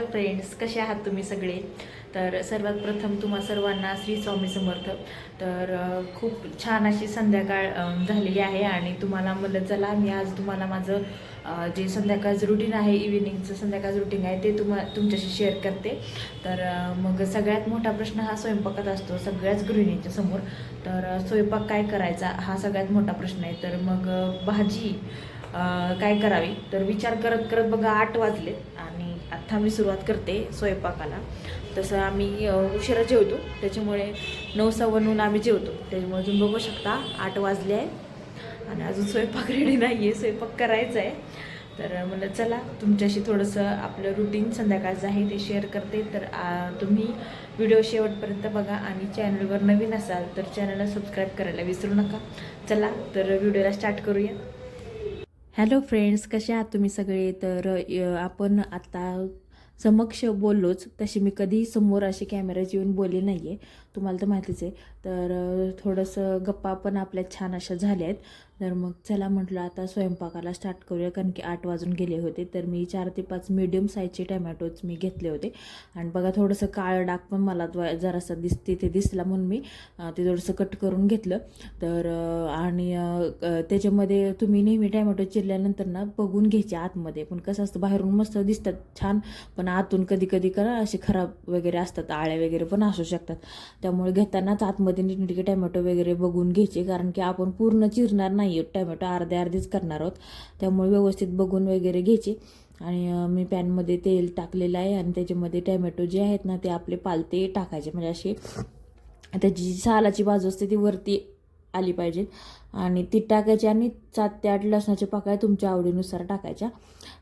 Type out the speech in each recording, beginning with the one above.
Hello friends कसे आहात तुम्ही सगळे? तर सर्वात प्रथम तुम्हा सर्वांना श्री स्वामी समर्थ. तर खूप छान अशी संध्याकाळ झालेली आहे आणि तुम्हाला म्हणलं चला मी आज तुम्हाला माझं जे संध्याकाळचं रुटीन आहे इव्हिनिंगचं संध्याकाळचं रुटीन आहे ते तुम्हा तुमच्याशी शेअर करते. तर मग सगळ्यात मोठा प्रश्न हा स्वयंपाकात असतो सगळ्याच गृहिणींच्या समोर. तर स्वयंपाक काय करायचा हा सगळ्यात मोठा प्रश्न आहे. तर मग भाजी काय करावी? तर विचार करत करत बघा आठ वाजले आणि आत्ता मी सुरुवात करते स्वयंपाकाला. तसं आम्ही उशिरा जेवतो. त्याच्यामुळे नऊ सव्वा नऊला आम्ही जेवतो. त्याच्यामुळे तुम्ही बघू शकता आठ वाजले आहे आणि अजून स्वयंपाक रेडी नाही आहे स्वयंपाक करायचा आहे तर म्हणलं चला तुमच्याशी थोडंसं आपलं रुटीन संध्याकाळचं आहे ते शेअर करते. तर आ, तुम्ही व्हिडिओ शेवटपर्यंत बघा आणि चॅनलवर नवीन असाल तर चॅनलला सबस्क्राईब करायला विसरू नका. चला तर व्हिडिओला स्टार्ट करूया. हॅलो फ्रेंड्स कसे आहात तुम्ही सगळे? तर आपण आता समक्ष बोललोच. तशी मी कधी समोर असे कॅमेऱ्यात येऊन बोलले नाही आहे तुम्हाला तर माहितीच आहे. तर थोडंसं गप्पा पण आपल्या छान अशा झाल्या आहेत तर मग चला म्हटलं आता स्वयंपाकाला स्टार्ट करूया कारण की आठ वाजून गेले होते. तर मी चार ते पाच मिडियम साईजचे टमॅटोज मी घेतले होते. आणि बघा थोडंसं काळं डाग पण मला जरासा जरासं दिस तिथे दिसला म्हणून मी ते थोडंसं कट करून घेतलं. तर आणि त्याच्यामध्ये तुम्ही नेहमी टॅमॅटो चिरल्यानंतर ना बघून घ्यायचे आतमध्ये. पण कसं असतं बाहेरून मस्त दिसतात छान पण आतून कधी कधी करा असे खराब वगैरे असतात आळ्या वगैरे पण असू शकतात. त्यामुळे घेतानाच आतमध्ये नीटनेटके टॅमॅटो वगैरे बघून घ्यायचे कारण की आपण पूर्ण चिरणार नाही. नाही आहेत टमॅटो अर्धे अर्धेच करणार आहोत. त्यामुळे व्यवस्थित बघून वगैरे घ्यायचे. आणि मी पॅनमध्ये तेल टाकलेलं आहे आणि त्याच्यामध्ये टॅमॅटो जे आहेत ना ते आपले पालते टाकायचे. म्हणजे असे त्याची जी सालाची बाजू असते ती वरती आली पाहिजे. आणि ती टाकायची आणि सात ते आठ लसणाच्या पाकळ्या तुमच्या आवडीनुसार टाकायच्या.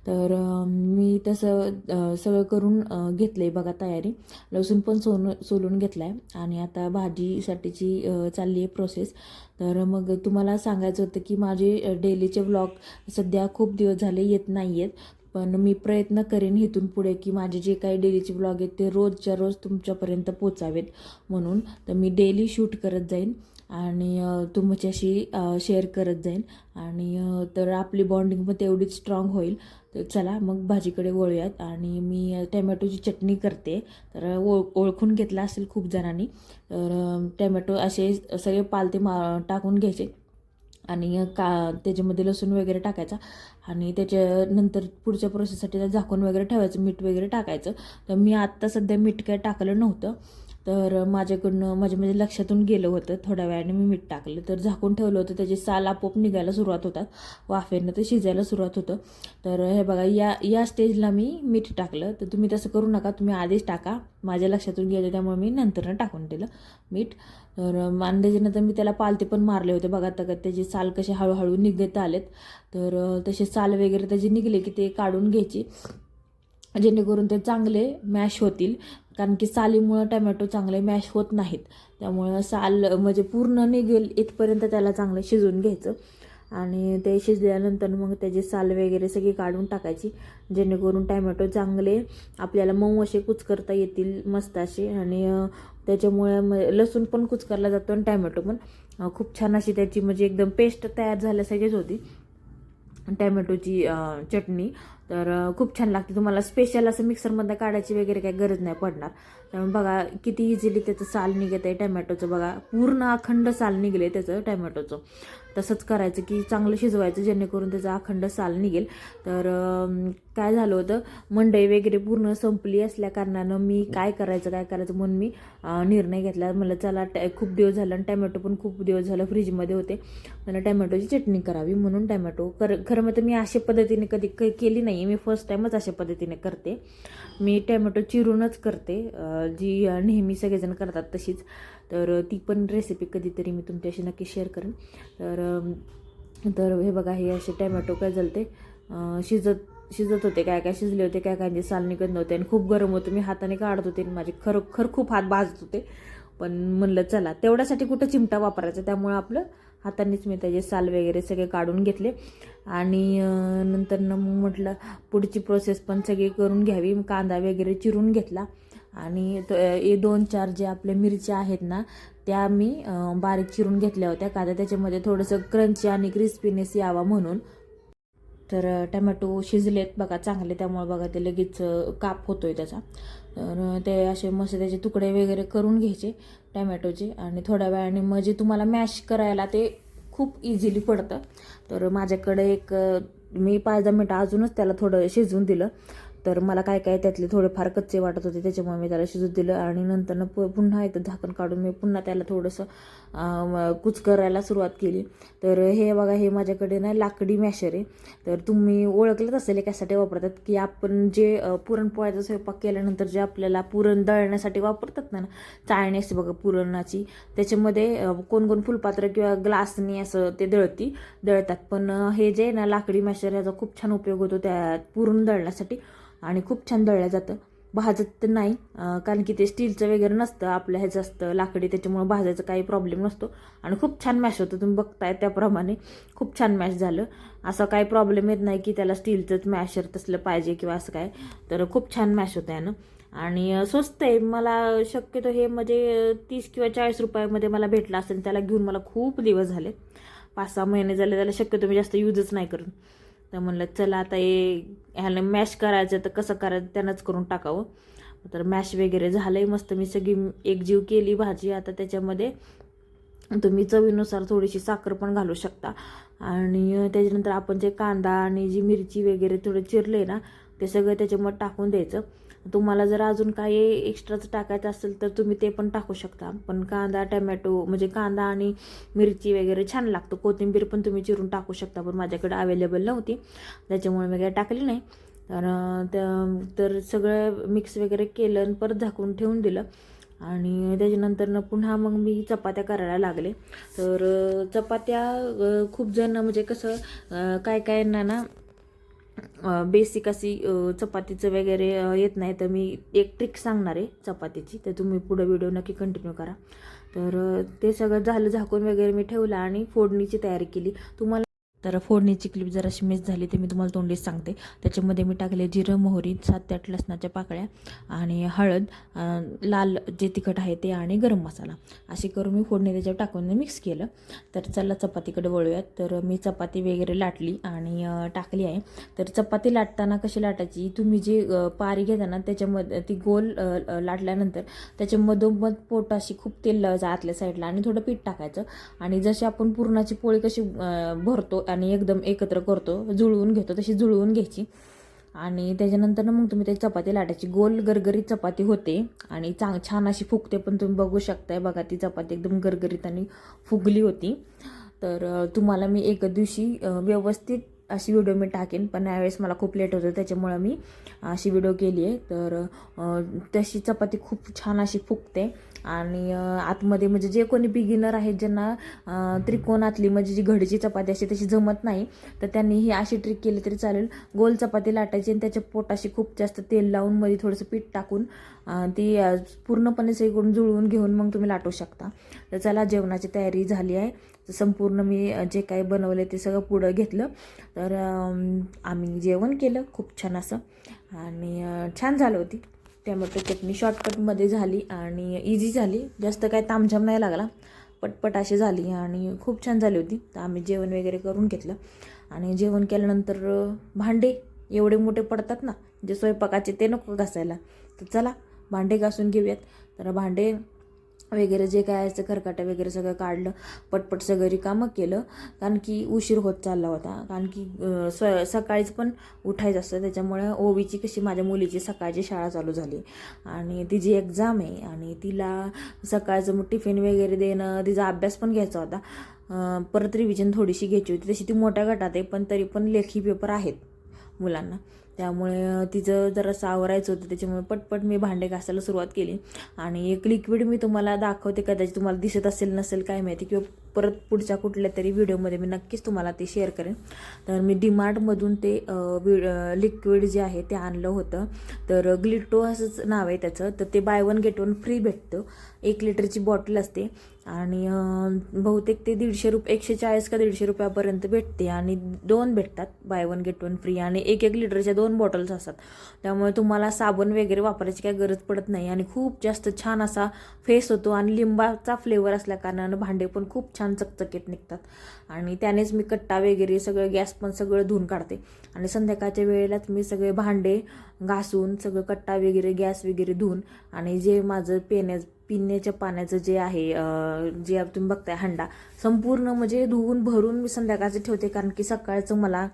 तर मी तसं सगळं करून घेतलं आहे बघा तयारी. लसूण पण सोन सोलून घेतला आहे आणि आता भाजीसाठीची चालली आहे प्रोसेस तर मग तुम्हाला सांगायचं होतं की माझे डेलीचे व्लॉग सध्या खूप दिवस झाले येत नाही आहेत पण मी प्रयत्न करेन इथून पुढे की माझे जे काही डेलीचे ब्लॉग आहेत ते रोजच्या रोज तुमच्यापर्यंत पोचावेत म्हणून. तर मी डेली शूट करत जाईन आणि तुमच्याशी शेअर करत जाईन. आणि तर आपली बॉन्डिंग पण तेवढीच स्ट्रॉंग होईल. तर चला मग भाजीकडे वळूयात. आणि मी टॅमॅटोची चटणी करते. तर ओळ ओळखून घेतला असेल खूप जणांनी. तर टॅमॅटो असे सगळे पालते मा टाकून घ्यायचे. आणि का त्याच्यामध्ये लसूण वगैरे टाकायचा. आणि त्याच्यानंतर पुढच्या प्रोसेससाठी त्यात झाकून वगैरे ठेवायचं मीठ वगैरे टाकायचं. तर मी आत्ता सध्या मीठ काय टाकलं नव्हतं. तर माझ्याकडनं माझ्या म्हणजे लक्षातून गेलं होतं थोड्या वेळाने मी मीठ टाकलं. तर झाकून ठेवलं होतं त्याचे साल आपोआप निघायला सुरुवात होतात. वाफेनं ते शिजायला सुरुवात होतं. तर हे बघा या या स्टेजला मी मीठ टाकलं. तर तुम्ही तसं करू नका तुम्ही आधीच टाका. माझ्या लक्षातून गेलं त्यामुळे मी नंतरनं टाकून दिलं मीठ. तर आणि मी त्याला पालते पण मारले होते. बघा तगत त्याचे साल कसे हळूहळू निघत आलेत. तर तसे साल वगैरे त्याचे निघले की ते काढून घ्यायचे. जेणेकरून ते चांगले मॅश होतील. कारण की सालीमुळं टमॅटो चांगले मॅश होत नाहीत. त्यामुळं साल म्हणजे पूर्ण निघेल इथपर्यंत त्याला चांगलं शिजवून घ्यायचं. आणि ते शिजल्यानंतर मग त्याचे साल वगैरे सगळी काढून टाकायची. जेणेकरून टॅमॅटो चांगले आपल्याला मऊ असे कुचकरता येतील मस्त असे. आणि त्याच्यामुळे म लसूण पण कुचकरला जातो आणि टॅमॅटो पण. खूप छान अशी त्याची म्हणजे एकदम पेस्ट तयार झाल्यासारखीच होती. टॅमॅटोची चटणी. तर खूप छान लागते. तुम्हाला स्पेशल असं मिक्सरमध्ये काढायची वगैरे काही गरज नाही पडणार. त्यामुळे बघा किती इझिली त्याचं साल निघत आहे टॅमॅटोचं. बघा पूर्ण अखंड साल निघले त्याचं टॅमॅटोचं. तसंच करायचं की चांगलं शिजवायचं जेणेकरून त्याचा अखंड साल निघेल. तर काय झालं होतं मंडई वगैरे पूर्ण संपली असल्या कारणानं मी काय करायचं काय करायचं म्हणून मी निर्णय घेतला. मला चला टॅ खूप दिवस झालं आणि टॅमॅटो पण खूप दिवस झालं फ्रीजमध्ये होते. मला टॅमॅटोची चटणी करावी म्हणून टॅमॅटो कर खरं मग मी अशा पद्धतीने कधी क केली नाही मी फर्स्ट टाईमच अशा पद्धतीने करते. मी टॅमॅटो चिरूनच करते. जी नेहमी सगळेजण करतात तशीच. तर ती पण रेसिपी कधीतरी मी तुमच्याशी नक्की शेअर करेन. तर तर हे बघा हे असे टॅमॅटो काय झालते? शिजत शिजत होते काय काय शिजले होते काय काय साल निघत नव्हते आणि खूप गरम होतं. मी हाताने काढत होते आणि माझे खरोखर खूप हात भाजत होते. पण म्हणलं चला तेवढ्यासाठी कुठं चिमटा वापरायचा? त्यामुळं आपलं हातानेच मी त्याचे साल वगैरे सगळे काढून घेतले. आणि नंतर न मग म्हटलं पुढची प्रोसेस पण सगळी करून घ्यावी. कांदा वगैरे चिरून घेतला. आणि तो- हे दोन चार जे आपल्या मिरच्या आहेत ना त्या मी बारीक चिरून घेतल्या होत्या. का तर त्याच्यामध्ये थोडंसं क्रंची आणि क्रिस्पीनेस यावा म्हणून. तर टमॅटो शिजलेत बघा चांगले त्यामुळे बघा ते लगेच काप होतोय त्याचा. तर ते असे मस्त त्याचे तुकडे वगैरे करून घ्यायचे टमॅटोचे. आणि थोड्या वेळाने मग जे तुम्हाला मॅश करायला ते खूप इझिली पडतं. तर माझ्याकडे एक मी पाच दहा मिनटं अजूनच त्याला थोडं शिजवून दिलं. तर मला काय काय त्यातले थोडेफार कच्चे वाटत होते त्याच्यामुळे मी त्याला शिजत दिलं आणि नंतर प पुन्हा एकदा झाकण काढून मी पुन्हा त्याला थोडंसं कूच कुच करायला सुरुवात केली. तर हे बघा हे माझ्याकडे ना लाकडी मॅशर आहे. तर तुम्ही ओळखलंच असेल कशासाठी वापरतात की आपण जे पुरणपोळ्याचा स्वयंपाक केल्यानंतर जे आपल्याला पुरण दळण्यासाठी वापरतात ना चाळणी असते बघा पुरणाची त्याच्यामध्ये कोण कोण फुलपात्र किंवा ग्लासनी असं ते दळती दळतात. पण हे जे आहे ना लाकडी मॅशर याचा खूप छान उपयोग होतो त्या पुरण दळण्यासाठी. आणि खूप छान दळलं जातं. भाजत तर नाही कारण की ते स्टीलचं वगैरे नसतं आपल्या ह्याचं असतं लाकडी त्याच्यामुळं भाजायचा काही प्रॉब्लेम नसतो. आणि खूप छान मॅश होतं तुम्ही बघताय त्याप्रमाणे. खूप छान मॅश झालं. असं काही प्रॉब्लेम येत नाही की त्याला स्टीलचंच मॅशर तसलं पाहिजे किंवा असं काय. तर खूप छान मॅश होतं यानं. आणि स्वस्त आहे. मला शक्यतो हे म्हणजे तीस किंवा चाळीस रुपयामध्ये मला भेटला असेल त्याला घेऊन मला खूप दिवस झाले. पाच सहा महिने झाले त्याला शक्यतो मी जास्त यूजच नाही करून. तर म्हणलं चला आता हे ह्याला मॅश करायचं तर कसं करायचं त्यानंच करून टाकावं. तर मॅश वगैरे झालं आहे मस्त. मी सगळी एकजीव केली भाजी. आता त्याच्यामध्ये तुम्ही चवीनुसार थोडीशी साखर पण घालू शकता. आणि त्याच्यानंतर आपण जे कांदा आणि जी मिरची वगैरे थोडं चिरले ना ते सगळं त्याच्यामध्ये टाकून द्यायचं. तुम्हाला जर अजून काही एक्स्ट्राचं टाकायचं असेल तर तुम्ही ते पण टाकू शकता. पण कांदा टमॅटो म्हणजे कांदा आणि मिरची वगैरे छान लागतो. कोथिंबीर पण तुम्ही चिरून टाकू शकता पण माझ्याकडे अवेलेबल नव्हती. त्याच्यामुळे मी टाकली नाही. तर त्या- तर सगळं मिक्स वगैरे केलं आणि परत झाकून ठेवून दिलं. आणि त्याच्यानंतर पुन्हा मग मी चपात्या करायला लागले. तर चपात्या खूप जण म्हणजे कसं काय काय ना ना बेसिक अशी चपातीचं वगैरे येत नाही तर मी एक ट्रिक सांगणार आहे चपातीची तर तुम्ही पुढं व्हिडिओ नक्की कंटिन्यू करा. तर ते सगळं झालं झाकून वगैरे मी ठेवलं आणि फोडणीची तयारी केली. तुम्हाला तर फोडणीची क्लिप जराशी मिस झाली ते मी तुम्हाला तोंडीच सांगते. त्याच्यामध्ये मी टाकले जिरं मोहरी सात ते आठ लसणाच्या पाकळ्या आणि हळद लाल जे तिखट आहे ते आणि गरम मसाला. अशी करून मी फोडणी त्याच्यावर टाकून मिक्स केलं. तर चला चपातीकडे वळूयात. तर मी चपाती वगैरे लाटली आणि टाकली आहे. तर चपाती लाटताना कशी लाटायची? तुम्ही जी पारी घेता ना त्याच्यामध्ये ती गोल लाटल्यानंतर त्याच्या मधोमध पोटाशी खूप तेल लावायचं आतल्या साईडला आणि थोडं पीठ टाकायचं. आणि जशी आपण पुरणाची पोळी कशी भरतो आणि एकदम एकत्र करतो जुळवून घेतो तशी जुळवून घ्यायची. आणि त्याच्यानंतर ना मग तुम्ही ते चपाती लाटायची. गोल गरगरीत चपाती होते आणि चांग छान अशी फुगते पण तुम्ही बघू शकताय बघा ती चपाती एकदम गरगरीत आणि फुगली होती. तर तुम्हाला मी एक दिवशी व्यवस्थित अशी व्हिडिओ मी टाकेन पण यावेळेस मला खूप लेट होतं त्याच्यामुळं मी अशी व्हिडिओ केली आहे तर तशी चपाती खूप छान अशी फुगते. आणि आतमध्ये म्हणजे जे कोणी बिगिनर आहेत ज्यांना त्रिकोणातली म्हणजे जी घडीची चपाती अशी तशी जमत नाही तर त्यांनी ही अशी ट्रिक केली तरी चालेल. गोल चपाती लाटायची आणि त्याच्या पोटाशी खूप जास्त तेल लावून मध्ये थोडंसं पीठ टाकून ती पूर्णपणे सगळीकडून जुळवून घेऊन मग तुम्ही लाटू शकता. तर चला जेवणाची तयारी झाली आहे. तर संपूर्ण मी जे काही बनवलं ते सगळं पुढं घेतलं. तर आम्ही जेवण केलं. खूप छान असं. आणि छान झालं होती. टॅमॅटो चटणी शॉर्टकटमध्ये झाली आणि इझी झाली. जास्त काय तामझाम नाही लागला. पटपट अशी झाली आणि खूप छान झाली होती. तर आम्ही जेवण वगैरे करून घेतलं. आणि जेवण केल्यानंतर भांडे एवढे मोठे पडतात ना जे स्वयंपाकाचे ते नको घासायला. तर चला भांडे घासून घेऊयात. तर भांडे वगैरे जे काय असतं खरकाटं वगैरे सगळं काढलं पटपट सगळं रिकामं केलं कारण की उशीर होत चालला होता. कारण की स्व सकाळीच पण उठायचं असतं. त्याच्यामुळे ओवीची कशी माझ्या मुलीची सकाळची शाळा चालू झाली. आणि तिची एक्झाम आहे. आणि तिला सकाळचं मग टिफिन वगैरे देणं तिचा अभ्यास पण घ्यायचा होता. परत रिव्हिजन थोडीशी घ्यायची होती. तशी ती मोठ्या गटात आहे पण तरी पण लेखी पेपर आहेत मुलांना. त्यामुळे तिचं जरा सावरायचं होतं त्याच्यामुळे पटपट मी भांडे घासायला सुरुवात केली. आणि एक लिक्विड मी तुम्हाला दाखवते कदाचित तुम्हाला दिसत असेल नसेल काय माहिती किंवा परत पुढच्या कुठल्या तरी व्हिडिओमध्ये मी नक्कीच तुम्हाला ते शेअर करेन. तर मी डीमार्टमधून ते लिक्विड जे आहे ते आणलं होतं. तर ग्लिटो असंच नाव आहे त्याचं. तर ते buy one get one free भेटतं. एक लिटरची बॉटल असते. आणि बहुतेक ते दीडशे रुपये एकशे चाळीस का दीडशे रुपयापर्यंत भेटते. आणि दोन भेटतात. Buy one get one free आणि एक एक लिटरच्या दोन बॉटल्स असतात. त्यामुळे तुम्हाला साबण वगैरे वापरायची काही गरज पडत नाही. आणि खूप जास्त छान असा फेस होतो. आणि लिंबाचा फ्लेवर असल्या कारणानं भांडे पण खूप छान चकचकीत निघतात. आणि त्यानेच मी कट्टा वगैरे सगळं गॅस पण सगळं धुवून काढते. आणि संध्याकाळच्या वेळेलाच मी सगळे भांडे घासून सगळं कट्टा वगैरे गॅस वगैरे धुवून आणि जे माझं पेण्या पिण्याच्या पाण्याचं जे आहे जे तुम्ही बघताय हंडा संपूर्ण म्हणजे धुवून भरून मी संध्याकाळचं ठेवते. कारण की सकाळचं मला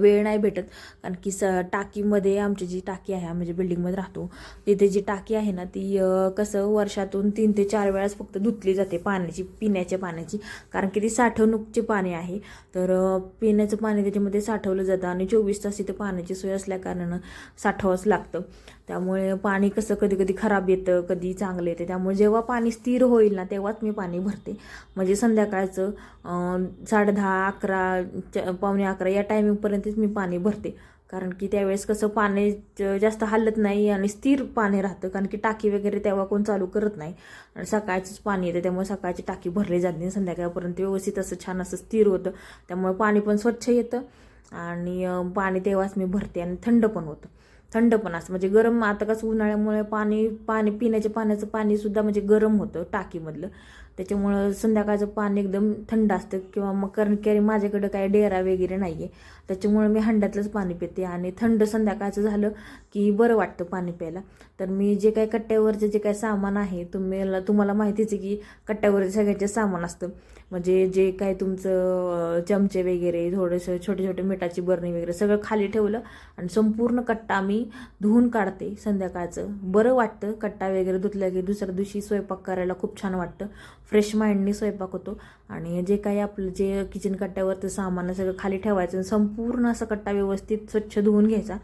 वेळ नाही भेटत. कारण की स टाकीमध्ये आमची जी टाकी आहे आम्ही बिल्डिंगमध्ये राहतो तिथे जी टाकी आहे ना ती कसं वर्षातून तीन ते चार वेळाच फक्त धुतली जाते पाण्याची पिण्याच्या पाण्याची. कारण की ती साठवणूकचे पाणी आहे. तर पिण्याचं पाणी त्याच्यामध्ये साठवलं जातं आणि चोवीस तास इथे पाण्याची सोय असल्याकारणानं साठवावंच लागतं. त्यामुळे पाणी कसं कधी कधी खराब येतं कधी चांगलं येतं. त्यामुळे जेव्हा पाणी स्थिर होईल ना तेव्हाच मी पाणी भरते. म्हणजे संध्याकाळचं साडे दहा अकरा च- पावणे अकरा या टायमिंगपर्यंतच मी पाणी भरते. कारण की त्यावेळेस कसं पाणी जास्त हलत नाही आणि स्थिर पाणी राहतं. कारण की टाकी वगैरे तेव्हा कोण चालू करत नाही. आणि सकाळचंच पाणी येतं. त्यामुळे सकाळची टाकी भरली जात नाही. संध्याकाळपर्यंत व्यवस्थित असं छान असं स्थिर होतं. त्यामुळे पाणी पण स्वच्छ येतं. आणि पाणी तेव्हाच मी भरते आणि थंड पण होतं. थंड पण असतं. म्हणजे गरम आता कसं उन्हाळ्यामुळे पाणी पाणी पिण्याच्या पाण्याचं पाणीसुद्धा म्हणजे गरम होतं टाकीमधलं. त्याच्यामुळं संध्याकाळचं पाणी एकदम थंड असतं किंवा मग कारण की माझ्याकडं काय डेरा वगैरे नाही आहे त्याच्यामुळे मी हंड्यातलंच पाणी पिते आणि थंड संध्याकाळचं झालं की बरं वाटतं पाणी प्यायला. तर मी जे काही कट्ट्यावरचं जे काही सामान आहे तुम्हाला तुम्हाला माहितीच आहे की कट्ट्यावरचे सगळ्याचे सामान असतं. म्हणजे जे काय तुमचं चमचे वगैरे थोडेसे छोटे छोटे मिठाची बरणी वगैरे सगळं खाली ठेवलं आणि संपूर्ण कट्टा मी धुवून काढते संध्याकाळचं. बरं वाटतं कट्टा वगैरे धुतल्या की दुसऱ्या दिवशी स्वयंपाक करायला खूप छान वाटतं. फ्रेश माइंडनी स्वयंपाक होतो आणि जे काही आपलं जे किचन कट्ट्यावरचं सामान सगळं खाली ठेवायचं आणि संपूर्ण असा कट्टा व्यवस्थित स्वच्छ धुवून घ्यायचा.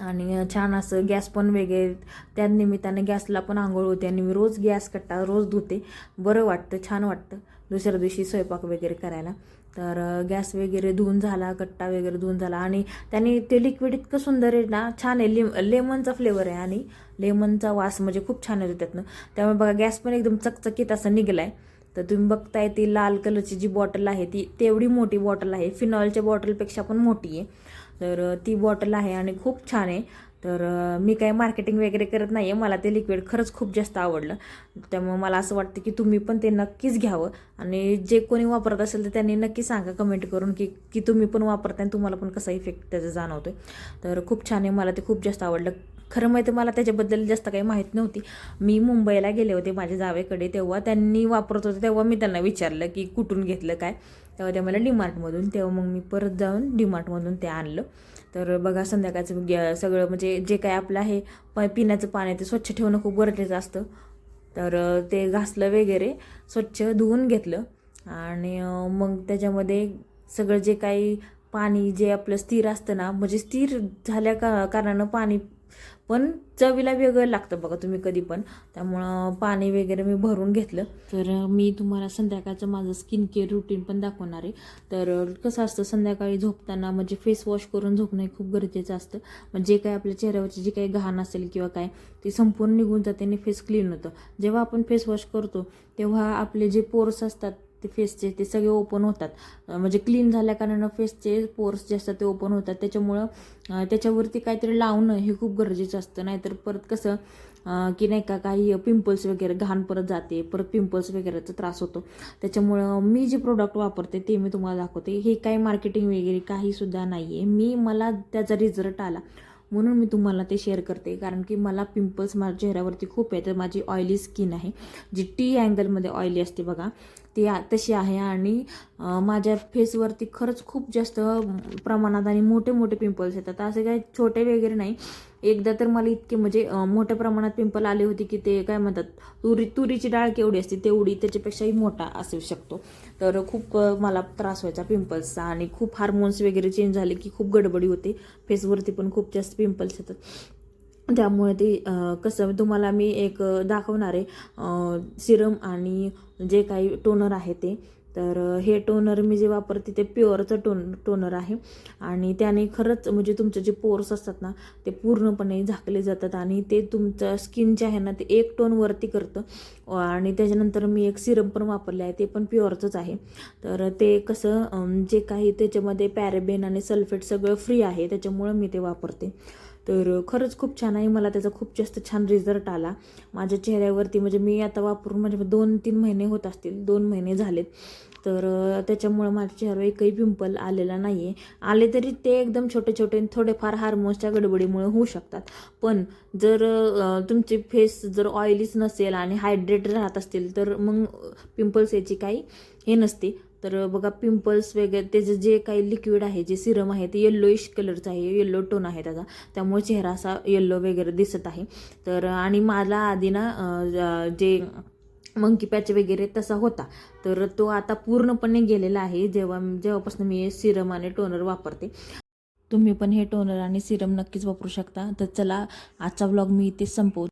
आणि छान असं गॅस पण वेगळे त्या निमित्ताने गॅसला पण आंघोळ होते आणि मी रोज गॅस कट्टा रोज धुते. बरं वाटतं छान वाटतं. दुसऱ्या दिवशी स्वयंपाक वगैरे करायला. तर गॅस वगैरे धुवून झाला कट्टा वगैरे धुवून झाला आणि त्याने ते लिक्विड इतकं सुंदर आहे ना छान आहे. लिम लेमनचा फ्लेवर आहे आणि लेमनचा वास म्हणजे खूप छान येतो त्यातनं. त्यामुळे बघा गॅस पण एकदम चकचकीत असं निघाला आहे तर तुम्ही बघताय ती लाल कलरची जी बॉटल आहे ती तेवढी मोठी बॉटल आहे. फिनॉलच्या बॉटलपेक्षा पण मोठी आहे. तर ती बॉटल आहे आणि खूप छान आहे. तर मी काही मार्केटिंग वगैरे करत नाही आहे मला ते लिक्विड खरंच खूप जास्त आवडलं. त्यामुळे मला असं वाटतं की तुम्ही पण ते नक्कीच घ्यावं. आणि जे कोणी वापरत असेल तर त्यांनी नक्की सांगा कमेंट करून की की तुम्ही पण वापरताय आणि तुम्हाला पण कसा इफेक्ट त्याचा आहे तर खूप छान आहे. मला ते खूप जास्त आवडलं. खरं माहिती मला त्याच्याबद्दल जास्त काही माहीत नव्हती. मी मुंबईला गेले होते माझ्या जावेकडे. तेव्हा त्यांनी वापरत होते तेव्हा मी त्यांना विचारलं की कुठून घेतलं काय? तेव्हा ते मला डीमार्टमधून तेव्हा मग मी परत जाऊन डीमार्टमधून ते आणलं. तर बघा संध्याकाळचं ग्या सगळं म्हणजे जे काय आपलं आहे प पिण्याचं पाणी आहे ते स्वच्छ ठेवणं खूप गरजेचं असतं. तर ते घासलं वगैरे स्वच्छ धुवून घेतलं. आणि मग त्याच्यामध्ये सगळं जे काही पाणी जे आपलं स्थिर असतं ना म्हणजे स्थिर झाल्या का कारणानं पाणी पण चवीला वेगळं लागतं बघा तुम्ही कधी पण. त्यामुळं पाणी वगैरे मी भरून घेतलं. तर मी तुम्हाला संध्याकाळचं माझं स्किन केअर रुटीन पण दाखवणार आहे. तर कसं असतं संध्याकाळी झोपताना म्हणजे फेस वॉश करून झोपणं हे खूप गरजेचं असतं. म्हणजे काय आपल्या चेहऱ्यावरची जी काही घाण असेल किंवा काय ते संपूर्ण निघून जाते आणि फेस क्लीन होतं. जेव्हा आपण फेस वॉश करतो तेव्हा आपले जे पोर्स असतात ते फेसचे ते सगळे ओपन होतात. म्हणजे क्लीन झाल्याकारणानं फेसचे पोर्स जे असतात ते ओपन होतात. त्याच्यामुळं त्याच्यावरती काहीतरी लावणं हे खूप गरजेचं असतं. नाहीतर परत कसं की नाही का काही पिंपल्स वगैरे घाण परत जाते. परत पिंपल्स वगैरेचा त्रास होतो. त्याच्यामुळं मी जे प्रोडक्ट वापरते ते मी तुम्हाला दाखवते. हे काही मार्केटिंग वगैरे काहीसुद्धा नाही आहे मी मला त्याचा रिझल्ट आला. म्हणून मी तुम्हाला ते शेअर करते. कारण की मला पिंपल्स माझ्या चेहऱ्यावरती खूप आहे तर माझी ऑइली स्किन आहे. जी टी अँगलमध्ये ऑइली असते बघा. ती तशी आहे आणि माझ्या फेसवरती खरंच खूप जास्त प्रमाणात आणि मोठे मोठे पिंपल्स येतात असे काही छोटे वगैरे नाही. एकदा तर मला इतके म्हणजे मोठ्या प्रमाणात पिंपल आले होते की ते काय म्हणतात तुरी तुरीची डाळ केवढी असते तेवढी त्याच्यापेक्षाही मोठा असू शकतो. तर खूप मला त्रास व्हायचा पिंपल्सचा आणि खूप हार्मोन्स वगैरे चेंज झाले की खूप गडबडी होते. फेसवरती पण खूप जास्त पिंपल्स येतात. त्यामुळे ते कसं तुम्हाला मी एक दाखवणार आहे. सिरम आणि जे काही टोनर आहे ते तर हे टोनर मी जे वापरते ते प्युअरचं टोन टोनर आहे. आणि त्याने खरंच म्हणजे तुमचे जे पोर्स असतात ना ते पूर्णपणे झाकले जातात आणि ते तुमचं स्किन जे आहे ना ते एक टोन वरती करतं. आणि त्याच्यानंतर मी एक सिरम पण वापरले आहे ते पण प्युअरचंच आहे. तर ते कसं जे काही त्याच्यामध्ये पॅरेबेन आणि सल्फेट सगळं फ्री आहे त्याच्यामुळं मी ते वापरते. तर खरंच खूप छान आहे. मला त्याचा खूप जास्त छान रिझल्ट आला. माझ्या चेहऱ्यावरती म्हणजे मी आता वापरून म्हणजे दोन तीन महिने होत असतील दोन महिने झालेत. तर त्याच्यामुळं माझ्या चेहऱ्यावर एकही पिंपल आलेला नाही आहे आले तरी ते एकदम छोटे छोटे आणि थोडेफार हार्मोन्सच्या गडबडीमुळे होऊ शकतात. पण जर तुमचे फेस जर ऑइलीच नसेल आणि हायड्रेट राहत असतील तर मग पिंपल्स याची काही हे नसते. तर बघा पिंपल्स वगैरे त्याचं जे काही लिक्विड आहे जे सिरम आहे ते येल्लोइश कलरचं आहे येल्लो टोन आहे त्याचा. त्यामुळे चेहरा असा येल्लो वगैरे दिसत आहे. तर आणि मला आधी ना जे मंकी पॅच वगैरे तसा होता. तर तो आता पूर्णपणे गेलेला आहे. जेव्हा जेव्हापासून मी सिरम आणि टोनर वापरते. तुम्ही पण हे टोनर आणि सिरम नक्कीच वापरू शकता. तर चला आजचा ब्लॉग मी इथे संपव